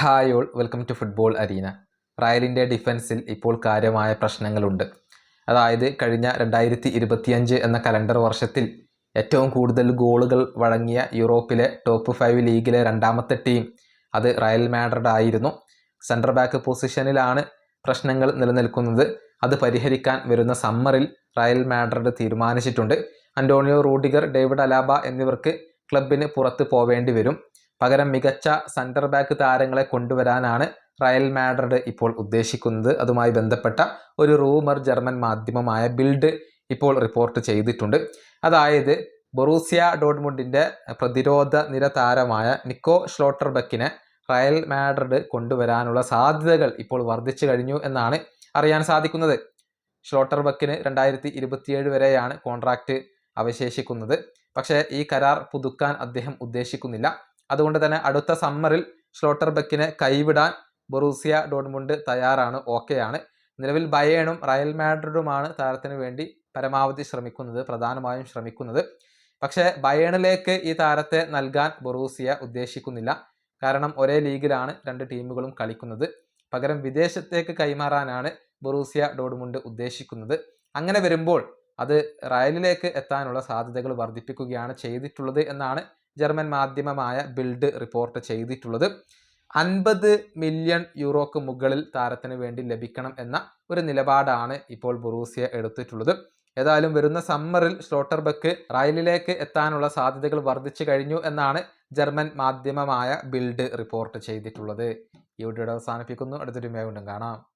Hi all welcome to football arena റയലിന്റെ ഡിഫൻസിൽ ഇപ്പോൾ കാര്യമായ പ്രശ്നങ്ങളുണ്ട്. അതായത് കഴിഞ്ഞ രണ്ടായിരത്തി ഇരുപത്തിയഞ്ച് എന്ന കലണ്ടർ വർഷത്തിൽ ഏറ്റവും കൂടുതൽ ഗോളുകൾ വഴങ്ങിയ യൂറോപ്പിലെ ടോപ്പ് ഫൈവ് ലീഗിലെ രണ്ടാമത്തെ ടീം അത് റയൽ മാഡ്രിഡ് ആയിരുന്നു. സെൻട്രൽ ബാക്ക് പൊസിഷനിലാണ് പ്രശ്നങ്ങൾ നിലനിൽക്കുന്നത്. അത് പരിഹരിക്കാൻ വരുന്ന സമ്മറിൽ റയൽ മാഡ്രിഡ് തീരുമാനിച്ചിട്ടുണ്ട്. അന്റോണിയോ റൂഡിഗർ ഡേവിഡ് അലാബ എന്നിവർക്ക് ക്ലബിന് പുറത്ത് പോവേണ്ടി വരും. പകരം മികച്ച സെന്റർ ബാക്ക് താരങ്ങളെ കൊണ്ടുവരാനാണ് റയൽ മാഡ്രിഡ് ഇപ്പോൾ ഉദ്ദേശിക്കുന്നത്. അതുമായി ബന്ധപ്പെട്ട ഒരു റൂമർ ജർമ്മൻ മാധ്യമമായ ബിൽഡ് ഇപ്പോൾ റിപ്പോർട്ട് ചെയ്തിട്ടുണ്ട്. അതായത് ബൊറൂസിയ ഡോഡ്മുണ്ടിന്റെ പ്രതിരോധ നിര താരമായ നിക്കോ ഷ്ലോട്ടർബക്കിനെ റയൽ മാഡ്രിഡ് കൊണ്ടുവരാനുള്ള സാധ്യതകൾ ഇപ്പോൾ വർദ്ധിച്ചു കഴിഞ്ഞു എന്നാണ് അറിയാൻ സാധിക്കുന്നത്. ഷ്ലോട്ടർബക്കിന് രണ്ടായിരത്തി ഇരുപത്തിയേഴ് വരെയാണ് കോൺട്രാക്റ്റ് അവശേഷിക്കുന്നത്. പക്ഷേ ഈ കരാർ പുതുക്കാൻ അദ്ദേഹം ഉദ്ദേശിക്കുന്നില്ല. അതുകൊണ്ട് തന്നെ അടുത്ത സമ്മറിൽ ഷ്ലോട്ടർ ബെക്കിനെ കൈവിടാൻ ബൊറൂസിയ ഡോൺമുണ്ട് തയ്യാറാണ്. ഓക്കെയാണ് നിലവിൽ ബയേണും റയൽ മാഡ്രിഡുമാണ് താരത്തിന് വേണ്ടി പരമാവധി ശ്രമിക്കുന്നത് പ്രധാനമായും ശ്രമിക്കുന്നത്. പക്ഷേ ബയേണിലേക്ക് ഈ താരത്തെ നൽകാൻ ബൊറൂസിയ ഉദ്ദേശിക്കുന്നില്ല. കാരണം ഒരേ ലീഗിലാണ് രണ്ട് ടീമുകളും കളിക്കുന്നത്. പകരം വിദേശത്തേക്ക് കൈമാറാനാണ് ബൊറൂസിയ ഡോഡ്മുണ്ട് ഉദ്ദേശിക്കുന്നത്. അങ്ങനെ വരുമ്പോൾ അത് റയലിലേക്ക് എത്താനുള്ള സാധ്യതകൾ വർദ്ധിപ്പിക്കുകയാണ് ചെയ്തിട്ടുള്ളത് എന്നാണ് ജർമ്മൻ മാധ്യമമായ ബിൽഡ് റിപ്പോർട്ട് ചെയ്തിട്ടുള്ളത് അൻപത് മില്യൺ യൂറോക്ക് മുകളിൽ താരത്തിന് വേണ്ടി ലഭിക്കണം എന്ന ഒരു നിലപാടാണ് ഇപ്പോൾ ബൊറൂസിയ എടുത്തിട്ടുള്ളത്. ഏതായാലും വരുന്ന സമ്മറിൽ ഷ്ലോട്ടർബക്ക് റയലിലേക്ക് എത്താനുള്ള സാധ്യതകൾ വർദ്ധിച്ചു കഴിഞ്ഞു എന്നാണ് ജർമ്മൻ മാധ്യമമായ ബിൽഡ് റിപ്പോർട്ട് ചെയ്തിട്ടുള്ളത്. ഈ വീഡിയോയുടെ അവസാനിപ്പിക്കുന്നു. അടുത്തൊരു മേവുണ്ടും കാണാം.